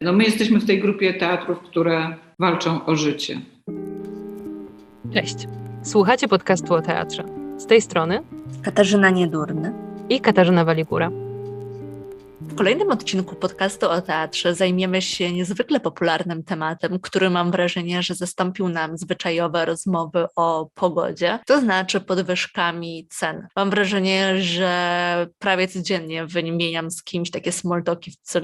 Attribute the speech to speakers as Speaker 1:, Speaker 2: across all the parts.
Speaker 1: No my jesteśmy w tej grupie teatrów, które walczą o życie.
Speaker 2: Cześć. Słuchacie podcastu o teatrze. Z tej strony
Speaker 3: Katarzyna Niedurny
Speaker 2: i Katarzyna Waligura.
Speaker 3: Kolejnym odcinku podcastu o teatrze zajmiemy się niezwykle popularnym tematem, który mam wrażenie, że zastąpił nam zwyczajowe rozmowy o pogodzie, to znaczy podwyżkami cen. Mam wrażenie, że prawie codziennie wymieniam z kimś takie small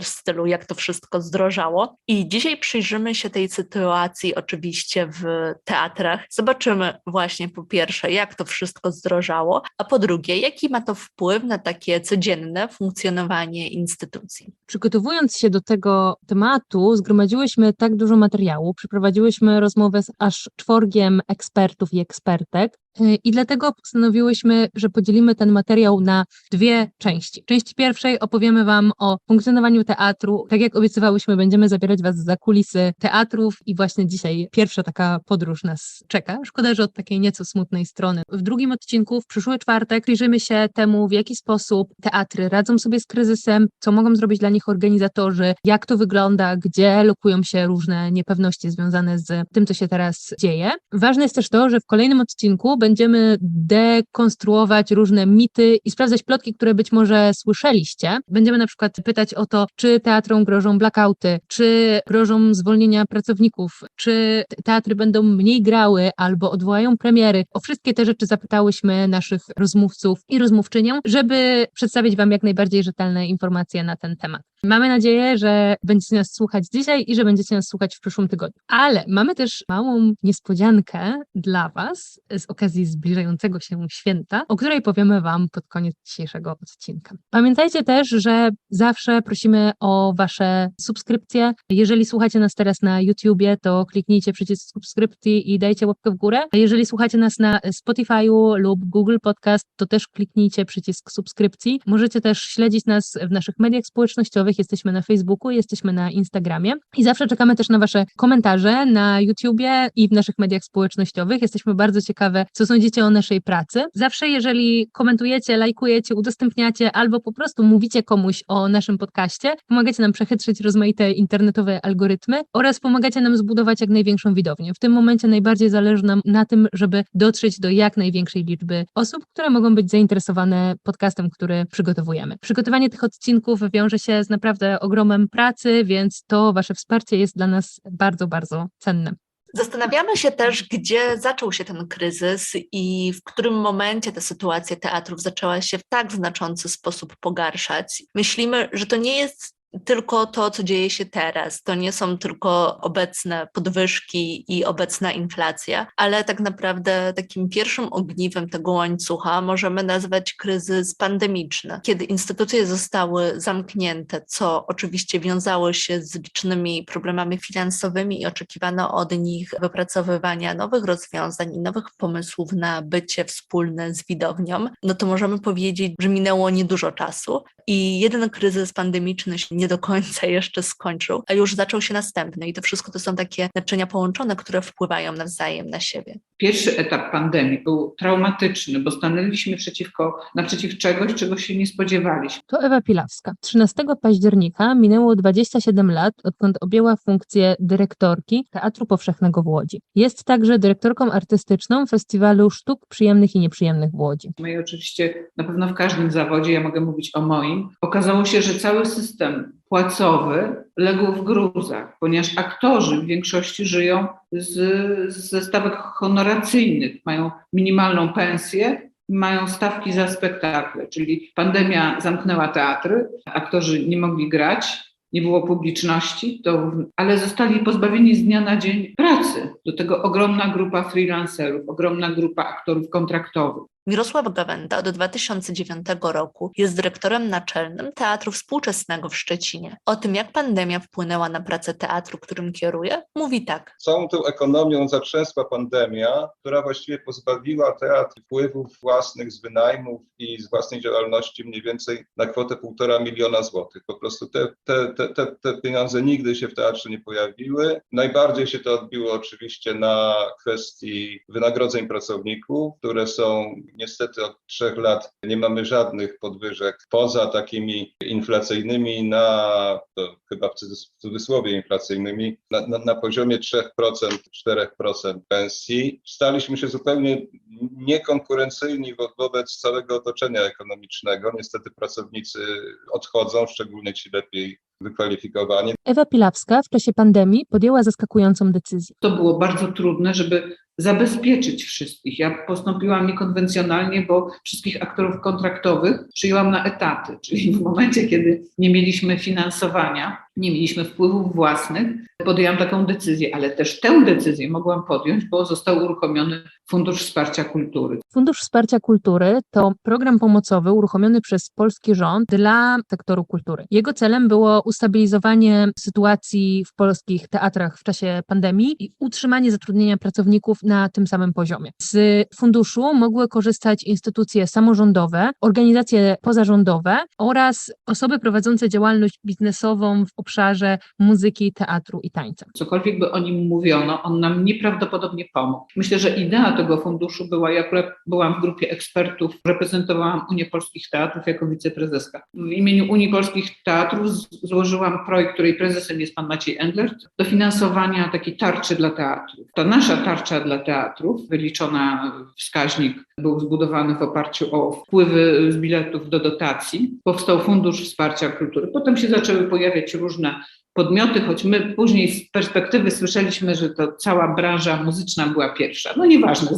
Speaker 3: w stylu, jak to wszystko zdrożało. I dzisiaj przyjrzymy się tej sytuacji oczywiście w teatrach. Zobaczymy właśnie po pierwsze, jak to wszystko zdrożało, a po drugie, jaki ma to wpływ na takie codzienne funkcjonowanie instytucji instytucji.
Speaker 2: Przygotowując się do tego tematu, zgromadziłyśmy tak dużo materiału, przeprowadziłyśmy rozmowę z aż czworgiem ekspertów i ekspertek, I dlatego postanowiłyśmy, że podzielimy ten materiał na dwie części. Części pierwszej opowiemy Wam o funkcjonowaniu teatru. Tak jak obiecywałyśmy, będziemy zabierać Was za kulisy teatrów i właśnie dzisiaj pierwsza taka podróż nas czeka. Szkoda, że od takiej nieco smutnej strony. W drugim odcinku, w przyszły czwartek, przyjrzymy się temu, w jaki sposób teatry radzą sobie z kryzysem, co mogą zrobić dla nich organizatorzy, jak to wygląda, gdzie lokują się różne niepewności związane z tym, co się teraz dzieje. Ważne jest też to, że w kolejnym odcinku będziemy dekonstruować różne mity i sprawdzać plotki, które być może słyszeliście. Będziemy na przykład pytać o to, czy teatrom grożą blackouty, czy grożą zwolnienia pracowników, czy teatry będą mniej grały albo odwołają premiery. O wszystkie te rzeczy zapytałyśmy naszych rozmówców i rozmówczynią, żeby przedstawić Wam jak najbardziej rzetelne informacje na ten temat. Mamy nadzieję, że będziecie nas słuchać dzisiaj i że będziecie nas słuchać w przyszłym tygodniu. Ale mamy też małą niespodziankę dla Was z okazji zbliżającego się święta, o której powiemy Wam pod koniec dzisiejszego odcinka. Pamiętajcie też, że zawsze prosimy o Wasze subskrypcje. Jeżeli słuchacie nas teraz na YouTubie, to kliknijcie przycisk subskrypcji i dajcie łapkę w górę. A jeżeli słuchacie nas na Spotify'u lub Google Podcast, to też kliknijcie przycisk subskrypcji. Możecie też śledzić nas w naszych mediach społecznościowych, jesteśmy na Facebooku, jesteśmy na Instagramie i zawsze czekamy też na Wasze komentarze na YouTubie i w naszych mediach społecznościowych. Jesteśmy bardzo ciekawe, co sądzicie o naszej pracy. Zawsze, jeżeli komentujecie, lajkujecie, udostępniacie albo po prostu mówicie komuś o naszym podcaście, pomagacie nam przechytrzyć rozmaite internetowe algorytmy oraz pomagacie nam zbudować jak największą widownię. W tym momencie najbardziej zależy nam na tym, żeby dotrzeć do jak największej liczby osób, które mogą być zainteresowane podcastem, który przygotowujemy. Przygotowanie tych odcinków wiąże się z naprawdę ogromem pracy, więc to Wasze wsparcie jest dla nas bardzo, bardzo cenne.
Speaker 3: Zastanawiamy się też, gdzie zaczął się ten kryzys i w którym momencie ta sytuacja teatrów zaczęła się w tak znaczący sposób pogarszać. Myślimy, że to nie jest tylko to, co dzieje się teraz. To nie są tylko obecne podwyżki i obecna inflacja, ale tak naprawdę takim pierwszym ogniwem tego łańcucha możemy nazwać kryzys pandemiczny, kiedy instytucje zostały zamknięte, co oczywiście wiązało się z licznymi problemami finansowymi i oczekiwano od nich wypracowywania nowych rozwiązań i nowych pomysłów na bycie wspólne z widownią, no to możemy powiedzieć, że minęło niedużo czasu i jeden kryzys pandemiczny się nie nie do końca jeszcze skończył, a już zaczął się następny. I to wszystko to są takie naczynia połączone, które wpływają nawzajem na siebie.
Speaker 1: Pierwszy etap pandemii był traumatyczny, bo stanęliśmy przeciwko, naprzeciw czegoś, czego się nie spodziewaliśmy.
Speaker 2: To Ewa Pilawska. 13 października minęło 27 lat, odkąd objęła funkcję dyrektorki Teatru Powszechnego w Łodzi. Jest także dyrektorką artystyczną Festiwalu Sztuk Przyjemnych i Nieprzyjemnych w Łodzi.
Speaker 1: No i oczywiście na pewno w każdym zawodzie, ja mogę mówić o moim, okazało się, że cały system płacowy legł w gruzach, ponieważ aktorzy w większości żyją z, ze stawek honoracyjnych, mają minimalną pensję, mają stawki za spektakle, czyli pandemia zamknęła teatry, aktorzy nie mogli grać, nie było publiczności, to, ale zostali pozbawieni z dnia na dzień pracy. Do tego ogromna grupa freelancerów, ogromna grupa aktorów kontraktowych.
Speaker 3: Mirosław Gawenda od 2009 roku jest dyrektorem naczelnym Teatru Współczesnego w Szczecinie. O tym, jak pandemia wpłynęła na pracę teatru, którym kieruje, mówi tak.
Speaker 4: Całą tą ekonomią zatrzęsła pandemia, która właściwie pozbawiła teatr wpływów własnych z wynajmów i z własnej działalności mniej więcej na kwotę półtora miliona złotych. Po prostu te, te, te, te, pieniądze nigdy się w teatrze nie pojawiły. Najbardziej się to odbiło oczywiście na kwestii wynagrodzeń pracowników, które są niestety od trzech lat nie mamy żadnych podwyżek poza takimi inflacyjnymi na, to chyba w cudzysłowie inflacyjnymi, na, na, na poziomie 3%, 4% pensji. Staliśmy się zupełnie niekonkurencyjni wo- wobec całego otoczenia ekonomicznego. Niestety pracownicy odchodzą, szczególnie ci lepiej wykwalifikowani.
Speaker 2: Ewa Pilawska w czasie pandemii podjęła zaskakującą decyzję.
Speaker 1: To było bardzo trudne, żeby zabezpieczyć wszystkich. Ja postąpiłam niekonwencjonalnie, bo wszystkich aktorów kontraktowych przyjęłam na etaty, czyli w momencie, kiedy nie mieliśmy finansowania, nie mieliśmy wpływów własnych, podjęłam taką decyzję, ale też tę decyzję mogłam podjąć, bo został uruchomiony Fundusz Wsparcia Kultury.
Speaker 2: Fundusz Wsparcia Kultury to program pomocowy uruchomiony przez polski rząd dla sektoru kultury. Jego celem było ustabilizowanie sytuacji w polskich teatrach w czasie pandemii i utrzymanie zatrudnienia pracowników na tym samym poziomie. Z funduszu mogły korzystać instytucje samorządowe, organizacje pozarządowe oraz osoby prowadzące działalność biznesową w obszarze muzyki, teatru i tańca.
Speaker 1: Cokolwiek by o nim mówiono, on nam nieprawdopodobnie pomógł. Myślę, że idea tego funduszu była, ja byłam w grupie ekspertów, reprezentowałam Unię Polskich Teatrów jako wiceprezeska. W imieniu Unii Polskich Teatrów złożyłam projekt, której prezesem jest pan Maciej Endlert, dofinansowania takiej tarczy dla teatrów. Ta nasza tarcza dla teatrów, wyliczona wskaźnik był zbudowany w oparciu o wpływy z biletów do dotacji. Powstał Fundusz Wsparcia Kultury. Potem się zaczęły pojawiać różne podmioty, choć my później z perspektywy słyszeliśmy, że to cała branża muzyczna była pierwsza. No nieważne,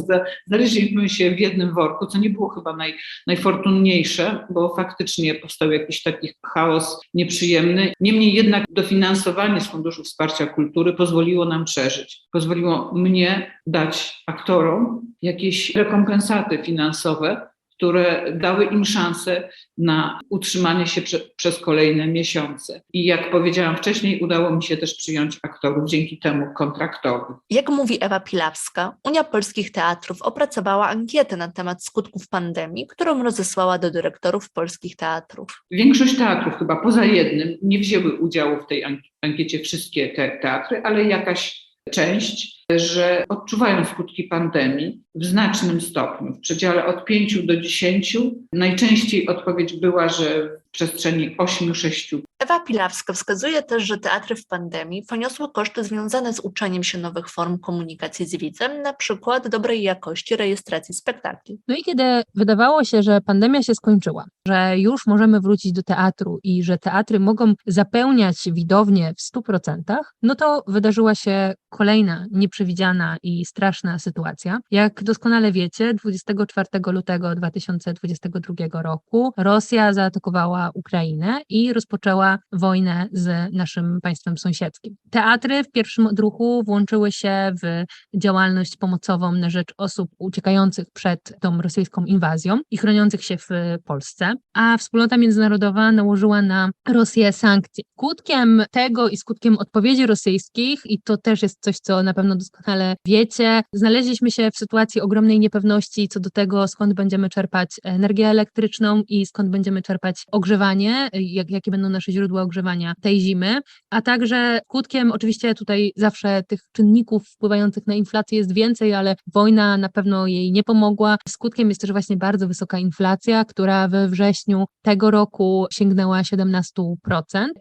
Speaker 1: znaleźliśmy się w jednym worku, co nie było chyba naj, najfortunniejsze, bo faktycznie powstał jakiś taki chaos nieprzyjemny. Niemniej jednak dofinansowanie z Funduszu Wsparcia Kultury pozwoliło nam przeżyć. Pozwoliło mnie dać aktorom jakieś rekompensaty finansowe, które dały im szansę na utrzymanie się prze, przez kolejne miesiące. I jak powiedziałam wcześniej, udało mi się też przyjąć aktorów dzięki temu kontraktowi.
Speaker 3: Jak mówi Ewa Pilawska, Unia Polskich Teatrów opracowała ankietę na temat skutków pandemii, którą rozesłała do dyrektorów polskich teatrów.
Speaker 1: Większość teatrów, chyba poza jednym, nie wzięły udziału w tej ank- ankiecie wszystkie te teatry, ale jakaś część, że odczuwają skutki pandemii w znacznym stopniu, w przedziale od 5 do 10. Najczęściej odpowiedź była, że w przestrzeni 8-6
Speaker 3: Ewa Pilawska wskazuje też, że teatry w pandemii poniosły koszty związane z uczeniem się nowych form komunikacji z widzem, na przykład dobrej jakości rejestracji spektakli.
Speaker 2: No i kiedy wydawało się, że pandemia się skończyła, że już możemy wrócić do teatru i że teatry mogą zapełniać widownię w 100%, no to wydarzyła się kolejna nieprzewidziana i straszna sytuacja. Jak doskonale wiecie, 24 lutego 2022 roku Rosja zaatakowała Ukrainę i rozpoczęła wojnę z naszym państwem sąsiedzkim. Teatry w pierwszym odruchu włączyły się w działalność pomocową na rzecz osób uciekających przed tą rosyjską inwazją i chroniących się w Polsce, a wspólnota międzynarodowa nałożyła na Rosję sankcje. Skutkiem tego i skutkiem odpowiedzi rosyjskich, i to też jest coś, co na pewno doskonale wiecie, znaleźliśmy się w sytuacji ogromnej niepewności co do tego, skąd będziemy czerpać energię elektryczną i skąd będziemy czerpać ogrzewanie, jak, jakie będą nasze źródła ogrzewania tej zimy, a także skutkiem oczywiście tutaj zawsze tych czynników wpływających na inflację jest więcej, ale wojna na pewno jej nie pomogła. Skutkiem jest też właśnie bardzo wysoka inflacja, która we wrześniu tego roku sięgnęła 17%.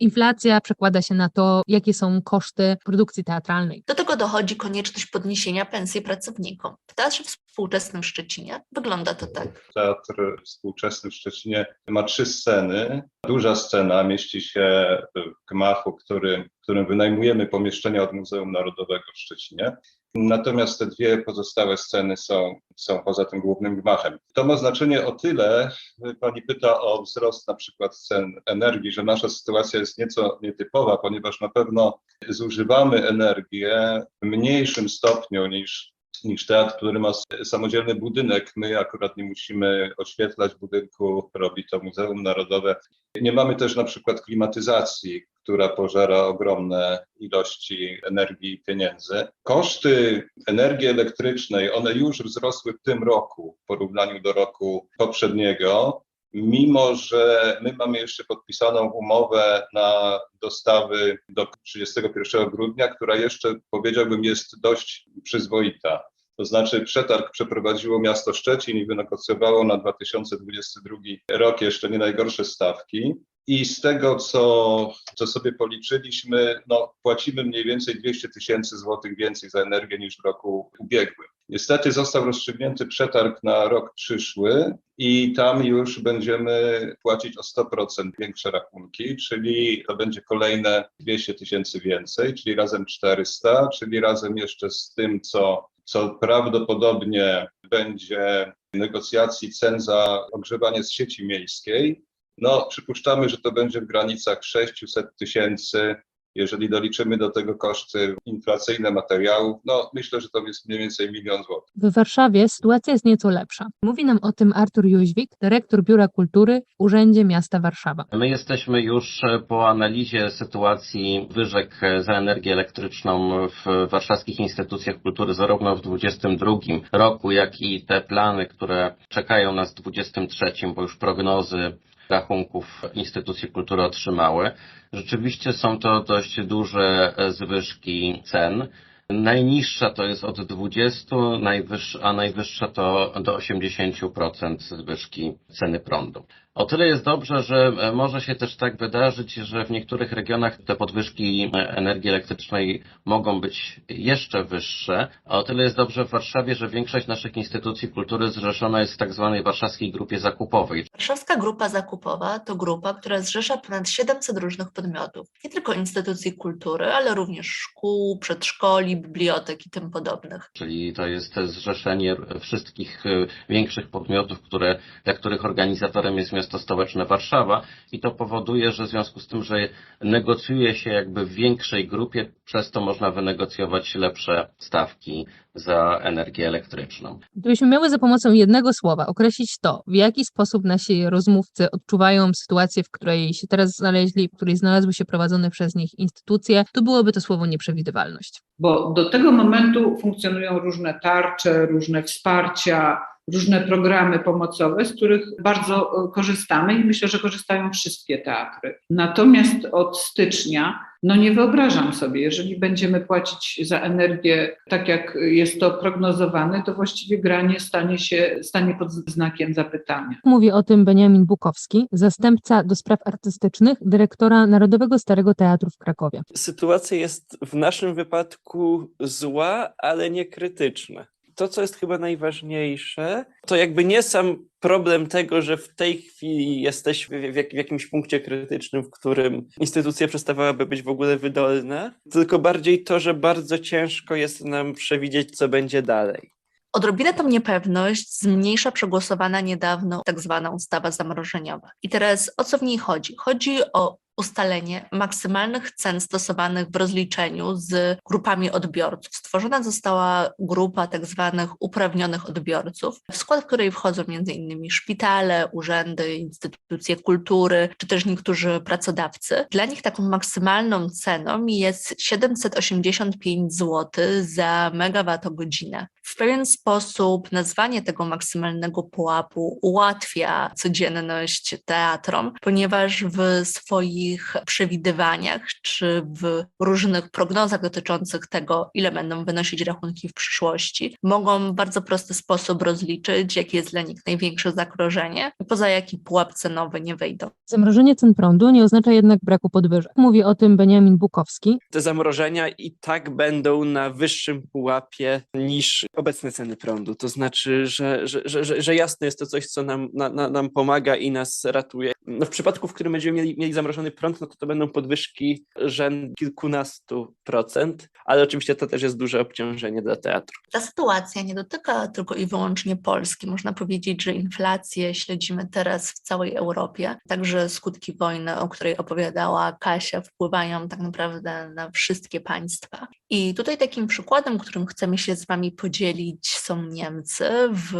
Speaker 2: Inflacja przekłada się na to, jakie są koszty produkcji teatralnej.
Speaker 3: Do tego dochodzi konieczność podniesienia pensji pracownikom. W Teatrze Współczesnym Szczecinie wygląda to tak.
Speaker 4: Teatr współczesny w Szczecinie ma trzy sceny. Duża scena mieści się w gmachu, który, w którym wynajmujemy pomieszczenia od Muzeum Narodowego w Szczecinie. Natomiast te dwie pozostałe sceny są, są poza tym głównym gmachem. To ma znaczenie o tyle, pani pyta o wzrost na przykład cen energii, że nasza sytuacja jest nieco nietypowa, ponieważ na pewno zużywamy energię w mniejszym stopniu niż niż teatr, który ma samodzielny budynek. My akurat nie musimy oświetlać budynku, robi to Muzeum Narodowe. Nie mamy też na przykład klimatyzacji, która pożera ogromne ilości energii i pieniędzy. Koszty energii elektrycznej, one już wzrosły w tym roku w porównaniu do roku poprzedniego. Mimo, że my mamy jeszcze podpisaną umowę na dostawy do 31 grudnia, która jeszcze powiedziałbym jest dość przyzwoita. To znaczy przetarg przeprowadziło miasto Szczecin i wynegocjowało na 2022 rok jeszcze nie najgorsze stawki. I z tego, co, co sobie policzyliśmy, no, płacimy mniej więcej 200 tysięcy złotych więcej za energię niż w roku ubiegłym. Niestety został rozstrzygnięty przetarg na rok przyszły i tam już będziemy płacić o 100% większe rachunki, czyli to będzie kolejne 200 tysięcy więcej, czyli razem 400, czyli razem jeszcze z tym, co, co prawdopodobnie będzie negocjacji cen za ogrzewanie z sieci miejskiej. No, przypuszczamy, że to będzie w granicach 600 tysięcy jeżeli doliczymy do tego koszty inflacyjne materiałów, no myślę, że to jest mniej więcej milion złotych.
Speaker 2: W Warszawie sytuacja jest nieco lepsza. Mówi nam o tym Artur Jóźwik, dyrektor Biura Kultury w Urzędzie Miasta Warszawa.
Speaker 5: My jesteśmy już po analizie sytuacji wyżek za energię elektryczną w warszawskich instytucjach kultury zarówno w 2022 roku, jak i te plany, które czekają nas w 2023, bo już prognozy rachunków instytucje kultury otrzymały. Rzeczywiście są to dość duże zwyżki cen. Najniższa to jest od 20, najwyższa, a najwyższa to do 80% zwyżki ceny prądu. O tyle jest dobrze, że może się też tak wydarzyć, że w niektórych regionach te podwyżki energii elektrycznej mogą być jeszcze wyższe. A o tyle jest dobrze w Warszawie, że większość naszych instytucji kultury zrzeszona jest w tak zwanej warszawskiej grupie zakupowej.
Speaker 3: Warszawska Grupa Zakupowa to grupa, która zrzesza ponad 700 różnych podmiotów. Nie tylko instytucji kultury, ale również szkół, przedszkoli, bibliotek i tym podobnych.
Speaker 5: Czyli to jest zrzeszenie wszystkich większych podmiotów, które, dla których organizatorem jest miasto stołeczne Warszawa i to powoduje, że w związku z tym, że negocjuje się jakby w większej grupie, przez to można wynegocjować lepsze stawki za energię elektryczną.
Speaker 2: Gdybyśmy miały za pomocą jednego słowa określić to, w jaki sposób nasi rozmówcy odczuwają sytuację, w której się teraz znaleźli, w której znalazły się prowadzone przez nich instytucje, to byłoby to słowo nieprzewidywalność.
Speaker 1: Bo do tego momentu funkcjonują różne tarcze, różne wsparcia, różne programy pomocowe, z których bardzo korzystamy i myślę, że korzystają wszystkie teatry. Natomiast od stycznia, no nie wyobrażam sobie, jeżeli będziemy płacić za energię tak, jak jest to prognozowane, to właściwie granie stanie się stanie pod znakiem zapytania.
Speaker 2: Mówi o tym Beniamin Bukowski, zastępca do spraw artystycznych dyrektora Narodowego Starego Teatru w Krakowie.
Speaker 6: Sytuacja jest w naszym wypadku zła, ale nie krytyczna to, co jest chyba najważniejsze, to jakby nie sam problem tego, że w tej chwili jesteśmy w, jak, w jakimś punkcie krytycznym, w którym instytucja przestawałaby być w ogóle wydolna, tylko bardziej to, że bardzo ciężko jest nam przewidzieć, co będzie dalej.
Speaker 3: Odrobinę tą niepewność zmniejsza przegłosowana niedawno tak zwana ustawa zamrożeniowa. I teraz o co w niej chodzi? Chodzi o ustalenie maksymalnych cen stosowanych w rozliczeniu z grupami odbiorców. Stworzona została grupa tak zwanych uprawnionych odbiorców, w skład której wchodzą m.in. szpitale, urzędy, instytucje kultury, czy też niektórzy pracodawcy. Dla nich taką maksymalną ceną jest 785 zł za megawattogodzinę. W pewien sposób nazwanie tego maksymalnego pułapu ułatwia codzienność teatrom, ponieważ w swoich przewidywaniach czy w różnych prognozach dotyczących tego, ile będą wynosić rachunki w przyszłości, mogą w bardzo prosty sposób rozliczyć, jakie jest dla nich największe zagrożenie, poza jaki pułap cenowy nie wejdą.
Speaker 2: Zamrożenie cen prądu nie oznacza jednak braku podwyżek. Mówi o tym Beniamin Bukowski.
Speaker 6: Te zamrożenia i tak będą na wyższym pułapie niż obecne ceny prądu. To znaczy, że, że, że, że jasne jest to coś, co nam, na, nam pomaga i nas ratuje. No w przypadku, w którym będziemy mieli, mieli zamrożony prąd, no to to będą podwyżki rzędu kilkunastu procent, ale oczywiście to też jest duże obciążenie dla teatru.
Speaker 3: Ta sytuacja nie dotyka tylko i wyłącznie Polski. Można powiedzieć, że inflację śledzimy teraz w całej Europie. Także skutki wojny, o której opowiadała Kasia, wpływają tak naprawdę na wszystkie państwa. I tutaj takim przykładem, którym chcemy się z Wami podzielić, są Niemcy w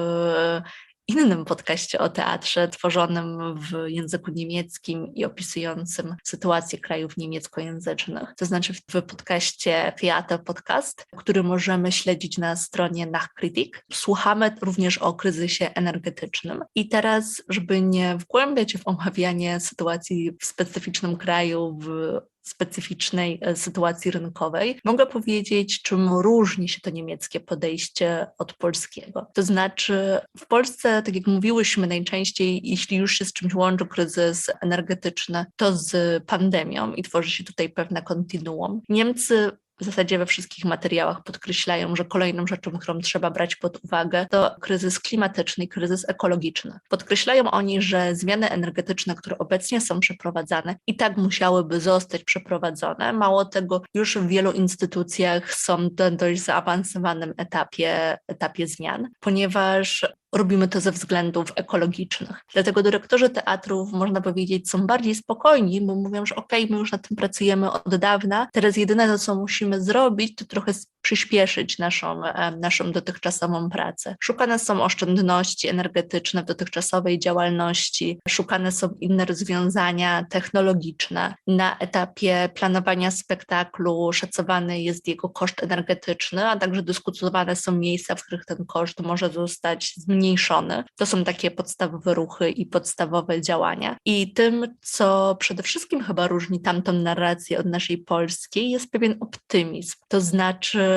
Speaker 3: innym podcaście o teatrze tworzonym w języku niemieckim i opisującym sytuację krajów niemieckojęzycznych. To znaczy w podcaście Theater Podcast, który możemy śledzić na stronie Nachkritik. Słuchamy również o kryzysie energetycznym. I teraz, żeby nie wgłębiać się w omawianie sytuacji w specyficznym kraju w specyficznej e, sytuacji rynkowej, mogę powiedzieć, czym różni się to niemieckie podejście od polskiego. To znaczy, w Polsce, tak jak mówiłyśmy, najczęściej, jeśli już się z czymś łączy kryzys energetyczny, to z pandemią i tworzy się tutaj pewne kontinuum. Niemcy w zasadzie we wszystkich materiałach podkreślają, że kolejną rzeczą, którą trzeba brać pod uwagę, to kryzys klimatyczny i kryzys ekologiczny. Podkreślają oni, że zmiany energetyczne, które obecnie są przeprowadzane, i tak musiałyby zostać przeprowadzone. Mało tego, już w wielu instytucjach są na dość zaawansowanym etapie, etapie zmian, ponieważ robimy to ze względów ekologicznych. Dlatego dyrektorzy teatrów, można powiedzieć, są bardziej spokojni, bo mówią, że okej, okay, my już nad tym pracujemy od dawna, teraz jedyne co musimy zrobić, to trochę przyspieszyć naszą, naszą dotychczasową pracę. Szukane są oszczędności energetyczne w dotychczasowej działalności, szukane są inne rozwiązania technologiczne. Na etapie planowania spektaklu szacowany jest jego koszt energetyczny, a także dyskutowane są miejsca, w których ten koszt może zostać zmniejszony. To są takie podstawowe ruchy i podstawowe działania. I tym, co przede wszystkim chyba różni tamtą narrację od naszej polskiej, jest pewien optymizm. To znaczy,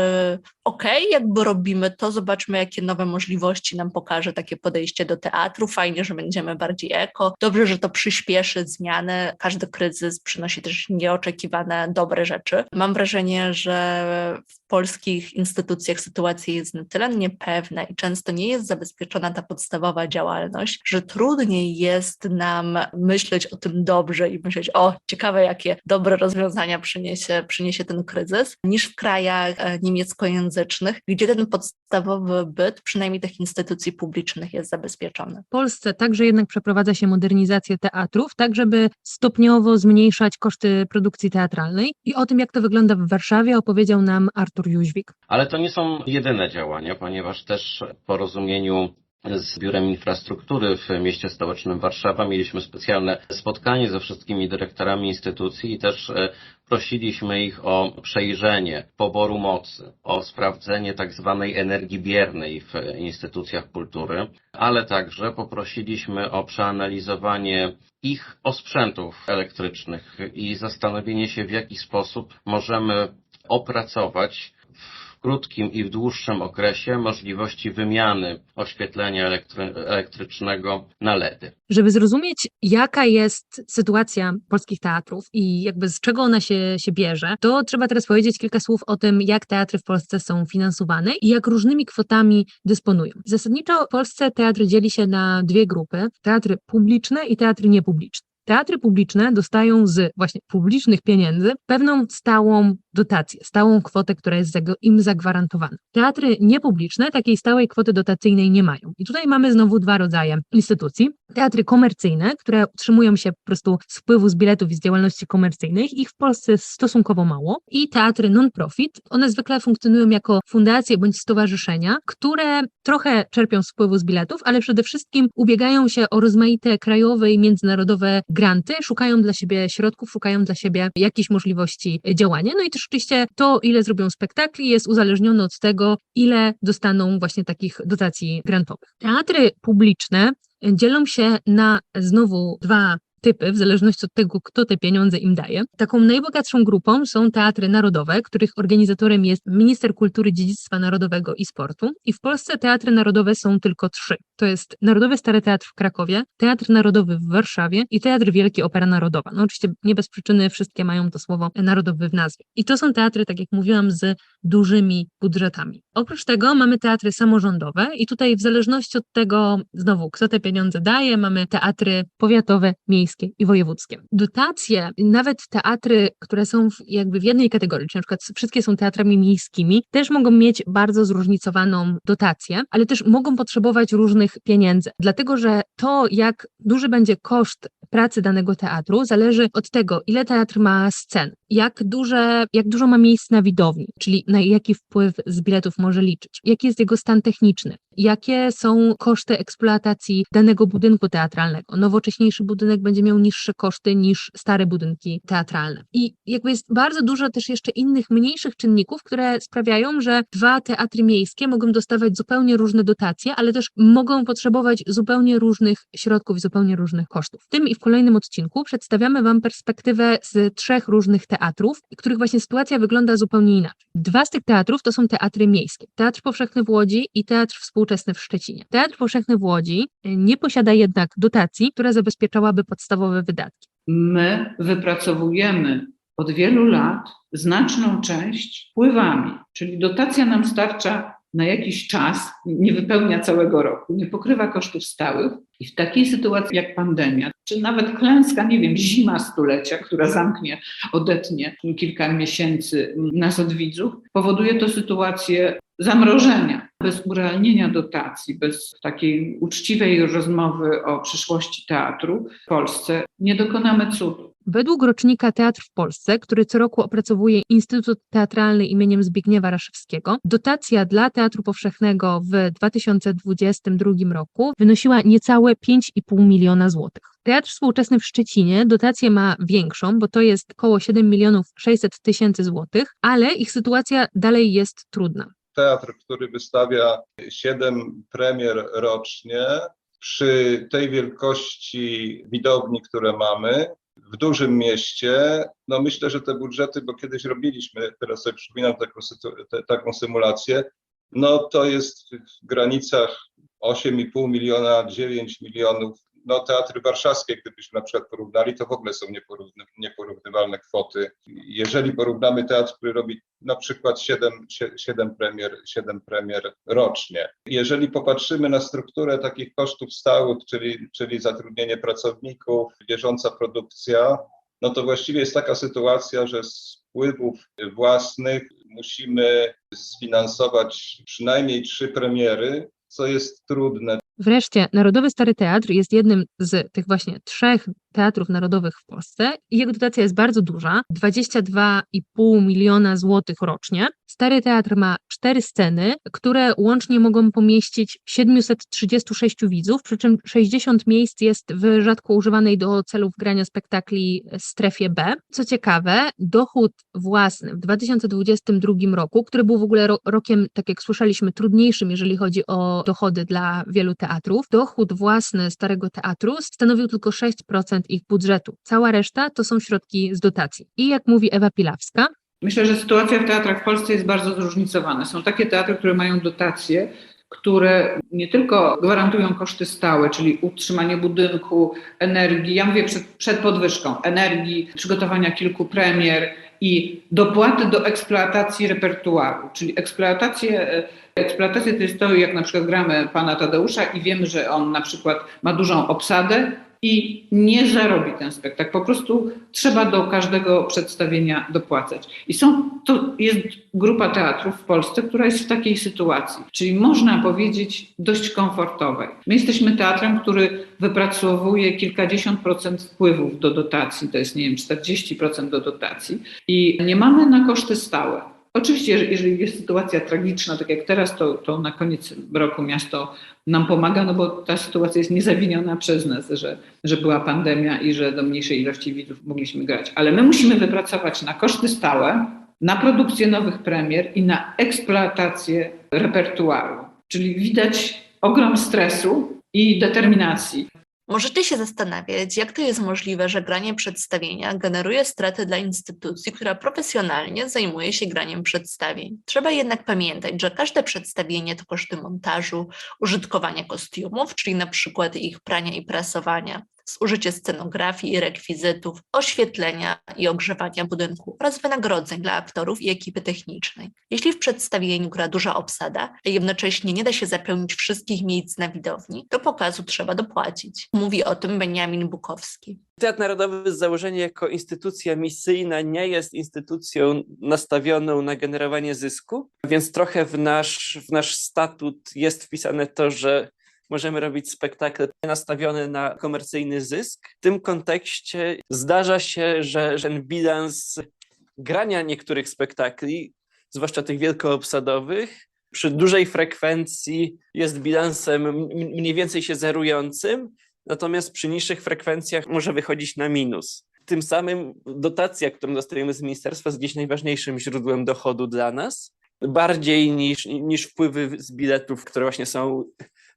Speaker 3: okay, jakby robimy to, zobaczmy, jakie nowe możliwości nam pokaże takie podejście do teatru. Fajnie, że będziemy bardziej eko. Dobrze, że to przyspieszy zmiany. Każdy kryzys przynosi też nieoczekiwane dobre rzeczy. Mam wrażenie, że w polskich instytucjach sytuacja jest na tyle niepewna i często nie jest zabezpieczona ta podstawowa działalność, że trudniej jest nam myśleć o tym dobrze i myśleć, o, ciekawe, jakie dobre rozwiązania przyniesie, przyniesie ten kryzys, niż w krajach niemieckojęzycznych, gdzie ten podstawowy byt, przynajmniej tych instytucji publicznych, jest zabezpieczony.
Speaker 2: W Polsce także jednak przeprowadza się modernizację teatrów, tak żeby stopniowo zmniejszać koszty produkcji teatralnej. I o tym, jak to wygląda w Warszawie, opowiedział nam Artur Jóźwik.
Speaker 5: Ale to nie są jedyne działania, ponieważ też w porozumieniu z Biurem Infrastruktury w mieście stołecznym Warszawa. Mieliśmy specjalne spotkanie ze wszystkimi dyrektorami instytucji i też prosiliśmy ich o przejrzenie poboru mocy, o sprawdzenie tak zwanej energii biernej w instytucjach kultury, ale także poprosiliśmy o przeanalizowanie ich osprzętów elektrycznych i zastanowienie się, w jaki sposób możemy opracować w krótkim i w dłuższym okresie możliwości wymiany oświetlenia elektry elektrycznego na LEDy.
Speaker 2: Żeby zrozumieć, jaka jest sytuacja polskich teatrów i jakby z czego ona się, się bierze, to trzeba teraz powiedzieć kilka słów o tym, jak teatry w Polsce są finansowane i jak różnymi kwotami dysponują. Zasadniczo w Polsce teatr dzieli się na dwie grupy: teatry publiczne i teatry niepubliczne. Teatry publiczne dostają z właśnie publicznych pieniędzy pewną stałą dotację, stałą kwotę, która jest im zagwarantowana. Teatry niepubliczne takiej stałej kwoty dotacyjnej nie mają. I tutaj mamy znowu dwa rodzaje instytucji. Teatry komercyjne, które utrzymują się po prostu z wpływu z biletów i z działalności komercyjnych. Ich w Polsce jest stosunkowo mało. I teatry non-profit. One zwykle funkcjonują jako fundacje bądź stowarzyszenia, które trochę czerpią z wpływu z biletów, ale przede wszystkim ubiegają się o rozmaite krajowe i międzynarodowe granty, szukają dla siebie środków, szukają dla siebie jakichś możliwości działania. No i też oczywiście to, ile zrobią spektakli, jest uzależnione od tego, ile dostaną właśnie takich dotacji grantowych. Teatry publiczne dzielą się na znowu dwa typy, w zależności od tego, kto te pieniądze im daje. Taką najbogatszą grupą są teatry narodowe, których organizatorem jest minister kultury, dziedzictwa narodowego i sportu. I w Polsce teatry narodowe są tylko trzy. To jest Narodowy Stary Teatr w Krakowie, Teatr Narodowy w Warszawie i Teatr Wielki Opera Narodowa. No oczywiście nie bez przyczyny wszystkie mają to słowo narodowy w nazwie. I to są teatry, tak jak mówiłam, z dużymi budżetami. Oprócz tego mamy teatry samorządowe i tutaj w zależności od tego, znowu, kto te pieniądze daje, mamy teatry powiatowe, miejskie i wojewódzkie. Dotacje, nawet teatry, które są w, jakby w jednej kategorii, czyli na przykład wszystkie są teatrami miejskimi, też mogą mieć bardzo zróżnicowaną dotację, ale też mogą potrzebować różnych pieniędzy, dlatego że to, jak duży będzie koszt pracy danego teatru, zależy od tego, ile teatr ma scen, jak, duże, jak dużo ma miejsc na widowni, czyli na jaki wpływ z biletów może liczyć, jaki jest jego stan techniczny, jakie są koszty eksploatacji danego budynku teatralnego. Nowocześniejszy budynek będzie miał niższe koszty niż stare budynki teatralne. I jakby jest bardzo dużo też jeszcze innych mniejszych czynników, które sprawiają, że dwa teatry miejskie mogą dostawać zupełnie różne dotacje, ale też mogą potrzebować zupełnie różnych środków i zupełnie różnych kosztów. W tym i w kolejnym odcinku przedstawiamy Wam perspektywę z trzech różnych teatrów, których właśnie sytuacja wygląda zupełnie inaczej. Dwa z tych teatrów to są teatry miejskie. Teatr Powszechny w Łodzi i Teatr Współczesny w Szczecinie. Teatr Powszechny w Łodzi y, nie posiada jednak dotacji, która zabezpieczałaby podstawowe wydatki.
Speaker 1: My wypracowujemy od wielu lat znaczną część wpływami, czyli dotacja nam starcza na jakiś czas, nie wypełnia całego roku, nie pokrywa kosztów stałych i w takiej sytuacji jak pandemia, czy nawet klęska, nie wiem, zima stulecia, która zamknie, odetnie kilka miesięcy nas od widzów, powoduje to sytuację zamrożenia, bez urealnienia dotacji, bez takiej uczciwej rozmowy o przyszłości teatru w Polsce nie dokonamy cudu.
Speaker 2: Według rocznika Teatr w Polsce, który co roku opracowuje Instytut Teatralny imieniem Zbigniewa Raszewskiego, dotacja dla Teatru Powszechnego w 2022 roku wynosiła niecałe 5,5 miliona złotych. Teatr Współczesny w Szczecinie dotację ma większą, bo to jest około 7 milionów 600 tysięcy złotych, ale ich sytuacja dalej jest trudna.
Speaker 4: Teatr, który wystawia siedem premier rocznie, przy tej wielkości widowni, które mamy, w dużym mieście, no myślę, że te budżety, bo kiedyś robiliśmy, teraz sobie przypominam taką, taką symulację, no to jest w granicach 8,5 miliona, 9 milionów. No teatry warszawskie, gdybyśmy na przykład porównali, to w ogóle są nieporówny, nieporównywalne kwoty. Jeżeli porównamy teatr, który robi na przykład 7, 7, premier, 7 premier rocznie. Jeżeli popatrzymy na strukturę takich kosztów stałych, czyli, czyli zatrudnienie pracowników, bieżąca produkcja, no to właściwie jest taka sytuacja, że z wpływów własnych musimy sfinansować przynajmniej trzy premiery, co jest trudne.
Speaker 2: Wreszcie Narodowy Stary Teatr jest jednym z tych właśnie trzech teatrów narodowych w Polsce i jego dotacja jest bardzo duża 22,5 miliona złotych rocznie. Stary Teatr ma cztery sceny, które łącznie mogą pomieścić 736 widzów, przy czym 60 miejsc jest w rzadko używanej do celów grania spektakli strefie B. Co ciekawe, dochód własny w 2022 roku, który był w ogóle ro rokiem, tak jak słyszeliśmy, trudniejszym, jeżeli chodzi o dochody dla wielu teatrów, dochód własny Starego Teatru stanowił tylko 6% ich budżetu. Cała reszta to są środki z dotacji. I jak mówi Ewa Pilawska,
Speaker 1: Myślę, że sytuacja w teatrach w Polsce jest bardzo zróżnicowana. Są takie teatry, które mają dotacje, które nie tylko gwarantują koszty stałe, czyli utrzymanie budynku, energii, ja mówię przed, przed podwyżką energii, przygotowania kilku premier i dopłaty do eksploatacji repertuaru, czyli eksploatację, eksploatację to jest to, jak na przykład gramy pana Tadeusza i wiemy, że on na przykład ma dużą obsadę, i nie zarobi ten spektakl. Po prostu trzeba do każdego przedstawienia dopłacać. I są, to jest grupa teatrów w Polsce, która jest w takiej sytuacji, czyli można powiedzieć dość komfortowej. My jesteśmy teatrem, który wypracowuje kilkadziesiąt procent wpływów do dotacji, to jest nie wiem, 40% do dotacji i nie mamy na koszty stałe. Oczywiście, jeżeli jest sytuacja tragiczna, tak jak teraz, to, to na koniec roku miasto nam pomaga, no bo ta sytuacja jest niezawiniona przez nas, że, że była pandemia i że do mniejszej ilości widzów mogliśmy grać. Ale my musimy wypracować na koszty stałe, na produkcję nowych premier i na eksploatację repertuaru. Czyli widać ogrom stresu i determinacji.
Speaker 3: Możecie się zastanawiać, jak to jest możliwe, że granie przedstawienia generuje straty dla instytucji, która profesjonalnie zajmuje się graniem przedstawień. Trzeba jednak pamiętać, że każde przedstawienie to koszty montażu, użytkowania kostiumów, czyli na przykład ich prania i prasowania, zużycie scenografii i rekwizytów, oświetlenia i ogrzewania budynku oraz wynagrodzeń dla aktorów i ekipy technicznej. Jeśli w przedstawieniu gra duża obsada, a jednocześnie nie da się zapełnić wszystkich miejsc na widowni, do pokazu trzeba dopłacić. Mówi o tym Beniamin Bukowski.
Speaker 6: Teatr Narodowy z założenia jako instytucja misyjna nie jest instytucją nastawioną na generowanie zysku, więc trochę w nasz, w nasz statut jest wpisane to, że możemy robić spektakle nastawione na komercyjny zysk. W tym kontekście zdarza się, że, ten bilans grania niektórych spektakli, zwłaszcza tych wielkoobsadowych, przy dużej frekwencji jest bilansem mniej więcej się zerującym, natomiast przy niższych frekwencjach może wychodzić na minus. Tym samym dotacja, którą dostajemy z ministerstwa, jest gdzieś najważniejszym źródłem dochodu dla nas, bardziej niż, niż wpływy z biletów, które właśnie są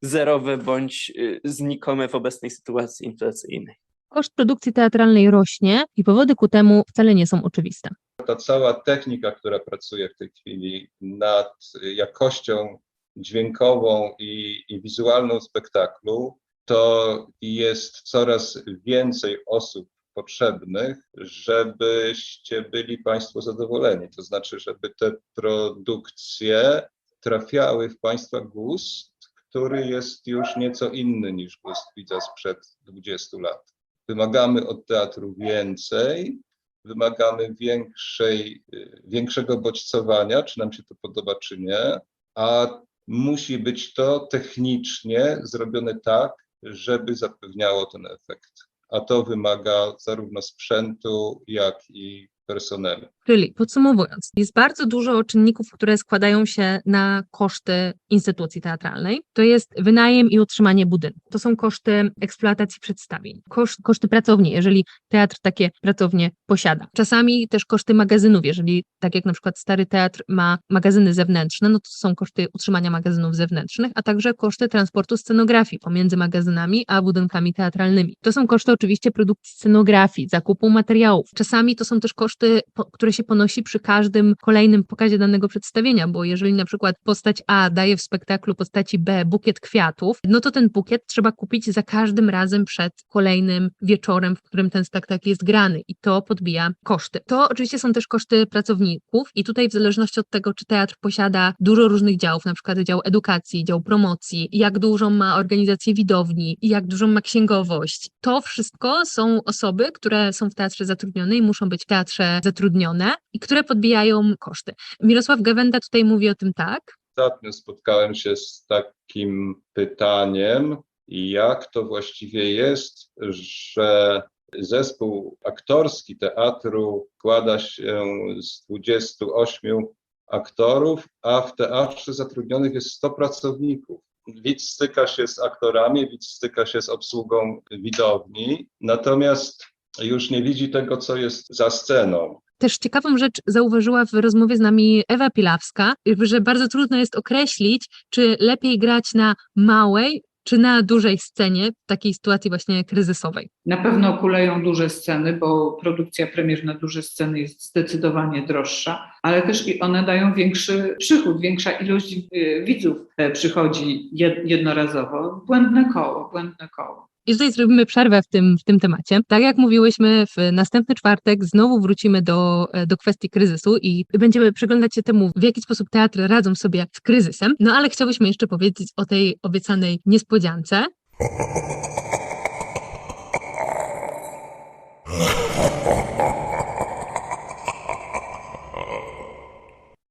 Speaker 6: zerowe bądź y, znikome w obecnej sytuacji inflacyjnej.
Speaker 2: Koszt produkcji teatralnej rośnie i powody ku temu wcale nie są oczywiste.
Speaker 4: ta cała technika, która pracuje w tej chwili nad jakością dźwiękową i, i wizualną spektaklu, to jest coraz więcej osób potrzebnych, żebyście byli Państwo zadowoleni. To znaczy, żeby te produkcje trafiały w Państwa gust, który jest już nieco inny niż gust widza sprzed 20 lat. Wymagamy od teatru więcej, wymagamy większej, większego bodźcowania, czy nam się to podoba, czy nie, a musi być to technicznie zrobione tak, żeby zapewniało ten efekt. A to wymaga zarówno sprzętu, jak i personelu.
Speaker 2: Czyli podsumowując, jest bardzo dużo czynników, które składają się na koszty instytucji teatralnej. To jest wynajem i utrzymanie budynku. To są koszty eksploatacji przedstawień, koszt, koszty pracowni, jeżeli teatr takie pracownie posiada. Czasami też koszty magazynów, jeżeli tak jak na przykład Stary Teatr ma magazyny zewnętrzne, no to są koszty utrzymania magazynów zewnętrznych, a także koszty transportu scenografii pomiędzy magazynami a budynkami teatralnymi. To są koszty oczywiście produkcji scenografii, zakupu materiałów. Czasami to są też koszty, po, które się ponosi przy każdym kolejnym pokazie danego przedstawienia, bo jeżeli na przykład postać A daje w spektaklu postaci B bukiet kwiatów, no to ten bukiet trzeba kupić za każdym razem przed kolejnym wieczorem, w którym ten spektakl jest grany i to podbija koszty. To oczywiście są też koszty pracowników i tutaj w zależności od tego, czy teatr posiada dużo różnych działów, na przykład dział edukacji, dział promocji, jak dużą ma organizację widowni, jak dużą ma księgowość, to wszystko są osoby, które są w teatrze zatrudnione i muszą być w teatrze zatrudnione i które podbijają koszty. Mirosław Gawenda tutaj mówi o tym tak,
Speaker 4: Ostatnio spotkałem się z takim pytaniem, jak to właściwie jest, że zespół aktorski teatru składa się z 28 aktorów, a w teatrze zatrudnionych jest 100 pracowników. Widz styka się z aktorami, widz styka się z obsługą widowni, natomiast już nie widzi tego, co jest za sceną.
Speaker 2: Też ciekawą rzecz zauważyła w rozmowie z nami Ewa Pilawska, że bardzo trudno jest określić, czy lepiej grać na małej czy na dużej scenie w takiej sytuacji właśnie kryzysowej.
Speaker 1: Na pewno kuleją duże sceny, bo produkcja premier na duże sceny jest zdecydowanie droższa, ale też i one dają większy przychód, większa ilość y, widzów e, przychodzi jed- jednorazowo. Błędne koło, błędne koło.
Speaker 2: I tutaj zrobimy przerwę w tym, w tym temacie. Tak jak mówiłyśmy, w następny czwartek znowu wrócimy do, do kwestii kryzysu i będziemy przyglądać się temu, w jaki sposób teatry radzą sobie z kryzysem. No ale chciałyśmy jeszcze powiedzieć o tej obiecanej niespodziance.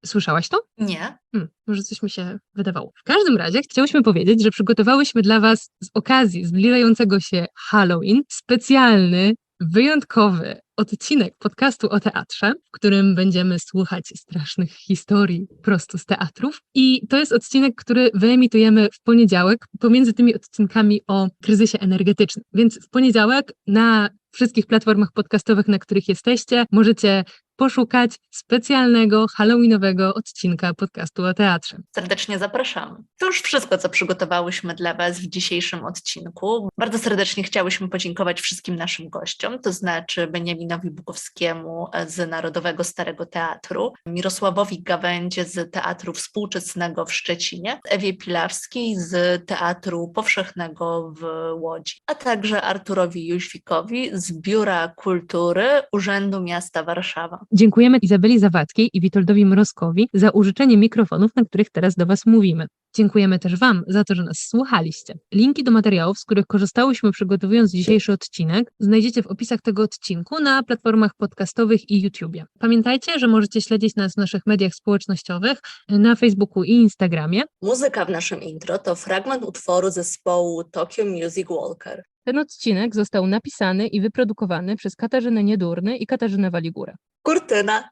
Speaker 2: Słyszałaś to?
Speaker 3: Nie?
Speaker 2: Hmm, może coś mi się wydawało. W każdym razie chciałyśmy powiedzieć, że przygotowałyśmy dla Was z okazji zbliżającego się Halloween specjalny, wyjątkowy odcinek podcastu o teatrze, w którym będziemy słuchać strasznych historii prosto z teatrów. I to jest odcinek, który wyemitujemy w poniedziałek pomiędzy tymi odcinkami o kryzysie energetycznym. Więc w poniedziałek na wszystkich platformach podcastowych, na których jesteście, możecie poszukać specjalnego halloweenowego odcinka podcastu o teatrze.
Speaker 3: Serdecznie zapraszamy. To już wszystko, co przygotowałyśmy dla Was w dzisiejszym odcinku. Bardzo serdecznie chciałyśmy podziękować wszystkim naszym gościom, to znaczy Beniaminowi Bukowskiemu z Narodowego Starego Teatru, Mirosławowi Gawędzie z Teatru Współczesnego w Szczecinie, Ewie Pilarskiej z Teatru Powszechnego w Łodzi, a także Arturowi Jóźwikowi z Biura Kultury Urzędu Miasta Warszawa.
Speaker 2: Dziękujemy Izabeli Zawadzkiej i Witoldowi Mrozkowi za użyczenie mikrofonów, na których teraz do Was mówimy. Dziękujemy też Wam za to, że nas słuchaliście. Linki do materiałów, z których korzystałyśmy przygotowując dzisiejszy odcinek, znajdziecie w opisach tego odcinku na platformach podcastowych i YouTubie. Pamiętajcie, że możecie śledzić nas w naszych mediach społecznościowych na Facebooku i Instagramie.
Speaker 3: Muzyka w naszym intro to fragment utworu zespołu Tokyo Music Walker.
Speaker 2: Ten odcinek został napisany i wyprodukowany przez Katarzynę Niedurny i Katarzynę Waligurę.
Speaker 3: Kurtyna.